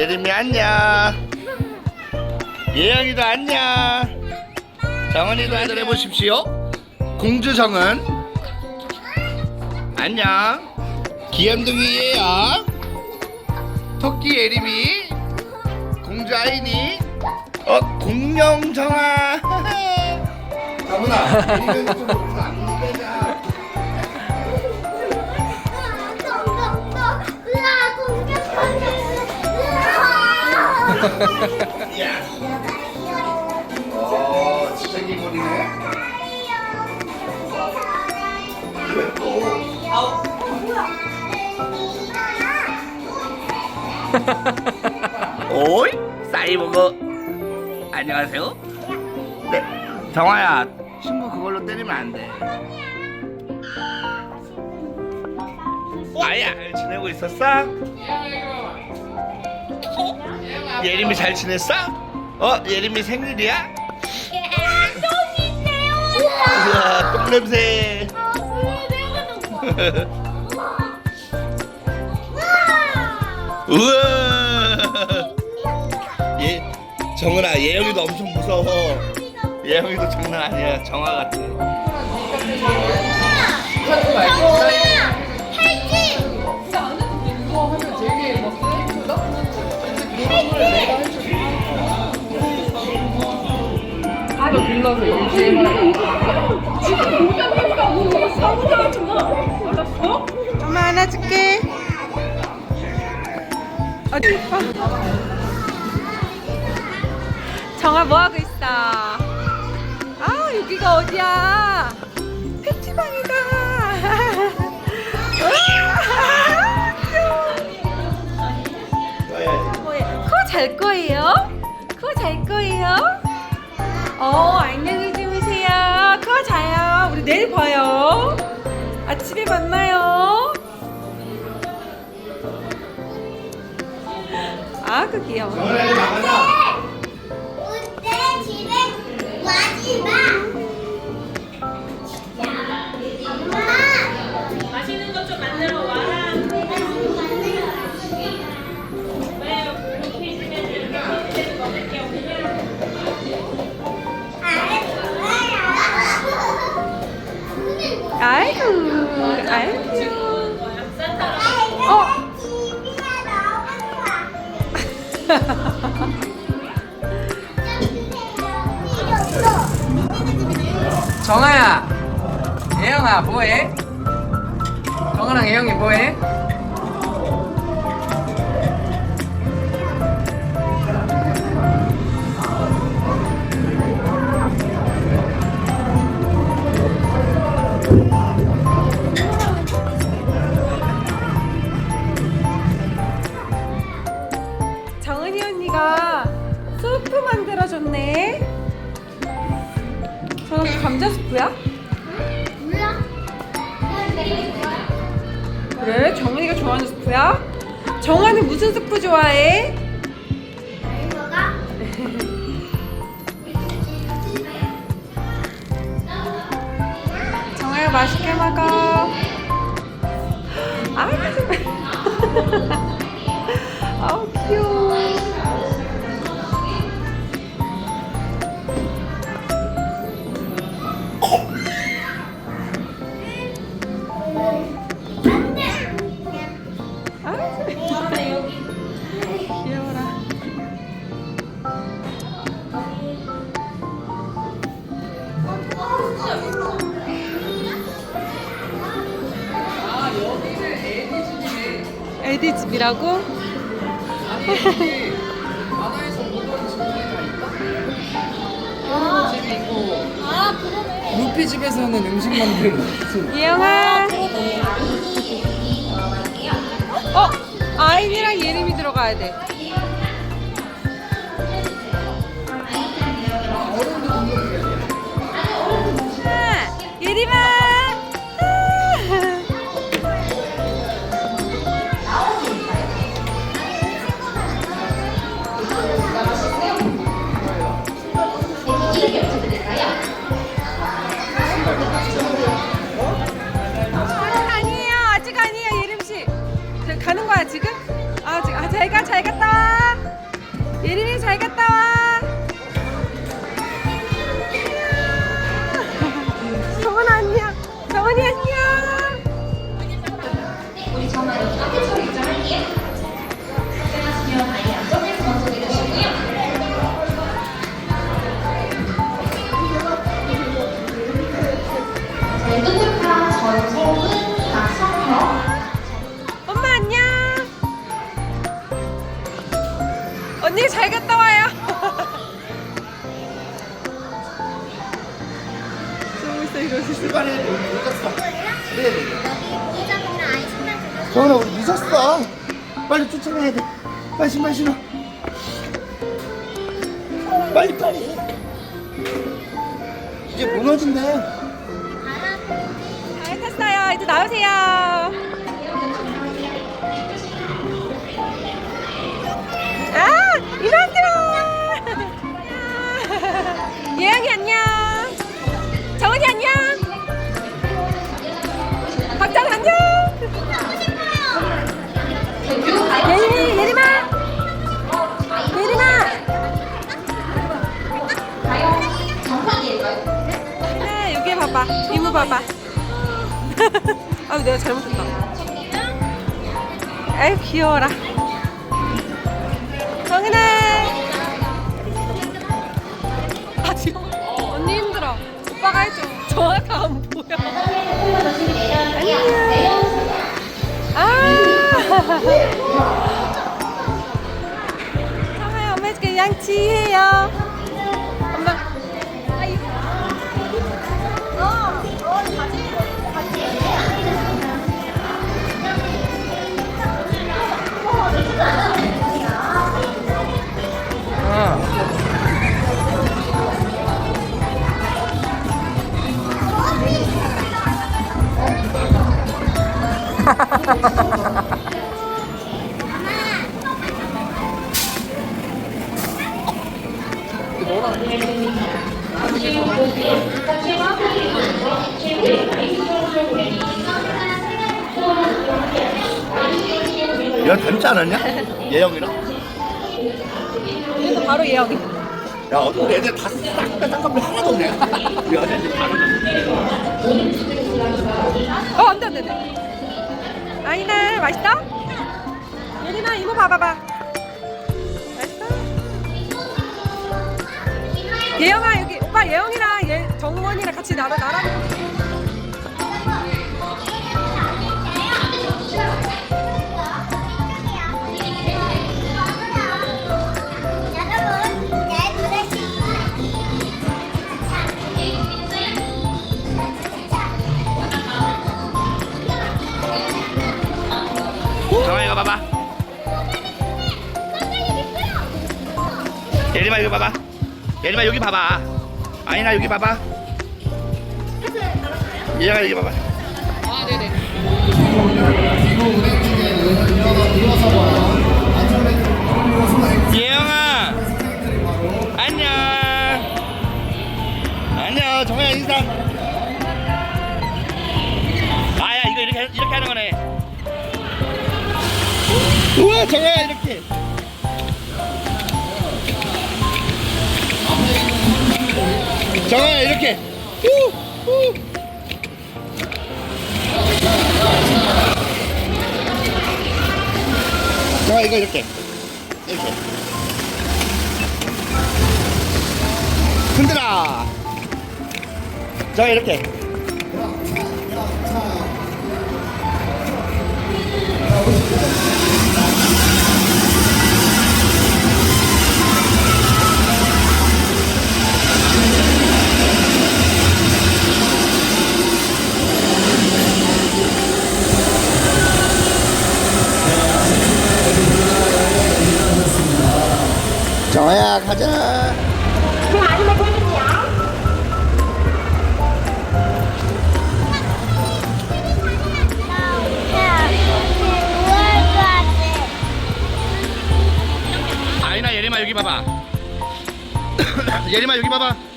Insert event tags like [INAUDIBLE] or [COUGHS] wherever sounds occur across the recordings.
예림이 안녕. 예영이도 안녕. 정은이도 안녕 해보십시오. 공주 정은 안녕. 귀염둥이 예영. 토끼 예림이. 공주 아이니. 어 공룡 정아. [LAUGHS] 정은아. 이름 좀 여기서 안 빼자. 야. 어 진짜 또? 오이 사이버거 안녕하세요. 네 정아야 친구 그걸로 때리면 안 돼. 아야 잘 지내고 있었어? 예림이 잘 지냈어? 어 예림이 생일이야? 우와 똥 냄새. 우와. 예 정은아 예영이도 엄청 무서워. 예영이도 장난 아니야 정아 같아. 엄마 안아줄게. 어디? 정아 뭐 하고 있어? 아 여기가 어디야? 패티방이다. 뭐해? 코잘 거예요? 코잘 거예요? 어 안녕히 주무세요. 코 자요. 우리 내일 봐요. 아침에 만나요. 아, 그 귀여워. 내 집에 와지 마. 정아야, 예영아 뭐해? 정아랑 예영이 뭐해? 정은이 언니가 수프 만들어줬네. 감자 수프야? 그래? 정은이가 좋아하는 수프야? 정아는 무슨 수프 좋아해? [LAUGHS] 정아야 맛있게 먹어. [LAUGHS] 아이고. [LAUGHS] 아우 귀여워. 에디 집이라고? 바다에서 먹은 집들이 다 있다? 집이 있고 루피 집에서는 음식 만들고 예영아. 어, 아이니랑 예림이 들어가야 돼. 잘가 잘 갔다 와. 예린이 잘 갔다 와. [LAUGHS] 정원 안녕. 정원이 안녕. 우리 정원 카페 처리 입장할게요. 안녕하시면 아이 안쪽에서 먼저 내려주시고요. 저희 뚜뚜파 전송 언니 잘 갔다 와요. 있어. 출발해 늦었어 여기 신발 정은아 우리 늦었어 빨리 쫓아가야 돼 빨리 신발 신어 빨리 빨리 이제 무너진대 잘 탔어요. 이제 나오세요. 예영이 안녕. 정은이 안녕. 박장 안녕. 예림이, 예림아. 예림아. 네, 여기 봐봐. 이모 봐봐. [LAUGHS] 아, 내가 잘못했다. 아유, 귀여워라. 정은아. 아, 정아가 안 보여. 아. [LAUGHS] 정아야, 엄마 해줄게. 양치해요. 얘 닮지 않았냐? 예영이랑? 이것도 바로 예영이. 야 어떤 애들 다싹 빼단 감이 하나도 없네 우리 다 어, 안 돼, 안 돼, 안 돼. 아니네, 맛있어? 예린아, 이모 봐봐봐. 예영아, 여기, 오빠 예영이랑 예, 정원이랑 같이 나라, 나라. 예림아 이거 봐봐. 예림아 여기 봐봐. 아니나 여기 봐봐. 예영아 여기 봐봐. 아 네네. 예영아 안녕. 안녕 정아야 인사. 아야 이거 이렇게 이렇게 하는 거네. 우와 정아야 이렇게 정아야 이렇게. 정아 이거 이렇게. 이렇게. 흔들어. 자 이렇게 정아야 가자. 여기 봐봐. 예림아 여기 봐봐 [COUGHS]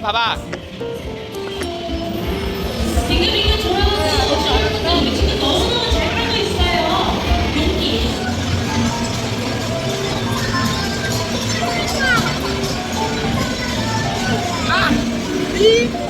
봐봐. 빙글빙글 돌아가면서 우리 지금 너무너무 잘 하고 있어요. 용기. 한번